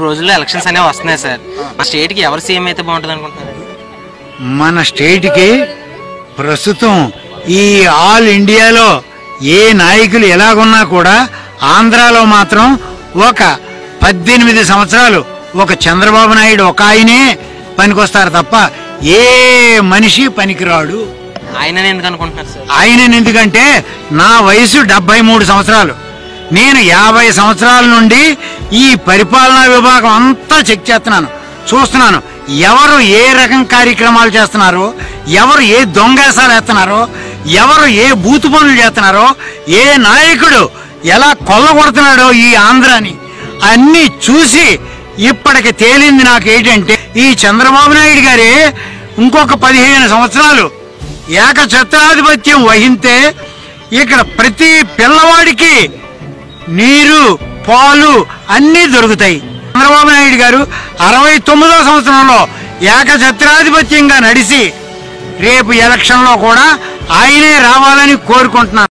రోజుల్లో ఎలక్షన్స్ అనేవి వస్తున్నాయి సార్. మా స్టేట్కి ఎవరు సీఎం అయితే బాగుంటుంది అనుకుంటున్నారు మన స్టేట్కి ప్రస్తుతం ఈ ఆల్ ఇండియాలో ఏ నాయకులు ఎలాగున్నా కూడా ఆంధ్రాలో మాత్రం ఒక పద్దెనిమిది సంవత్సరాలు ఒక చంద్రబాబు నాయుడు ఒక ఆయనే పనికొస్తారు తప్ప ఏ మనిషి పనికిరాడు. ఆయన ఎందుకు అనుకుంటున్నారు సార్? ఆయన ఎందుకంటే నా వయసు డెబ్బై మూడు సంవత్సరాలు. నేను యాభై సంవత్సరాల నుండి ఈ పరిపాలనా విభాగం అంతా చెక్ చేస్తున్నాను. చూస్తున్నాను. ఎవరు ఏ రకం కార్యక్రమాలు చేస్తున్నారో ఎవరు ఏ దొంగేసాలు వేస్తున్నారో ఎవరు ఏ బూతు పనులు చేస్తున్నారో ఏ నాయకుడు ఎలా కొల్లగొడుతున్నాడో ఈ ఆంధ్రాని అన్ని చూసి ఇప్పటికి తేలింది నాకు ఏంటంటే ఈ చంద్రబాబు నాయుడు గారే ఇంకొక పదిహేను సంవత్సరాలు ఏకఛత్రాధిపత్యం వహింతే ఇక్కడ ప్రతి పిల్లవాడికి నీరు పాలు అన్నీ దొరుకుతాయి. చంద్రబాబు నాయుడు గారు అరవై తొమ్మిదో సంవత్సరంలో ఏకఛత్రాధిపత్యంగా నడిచి రేపు ఎలక్షన్లో కూడా ఆయనే రావాలని కోరుకుంటున్నాను.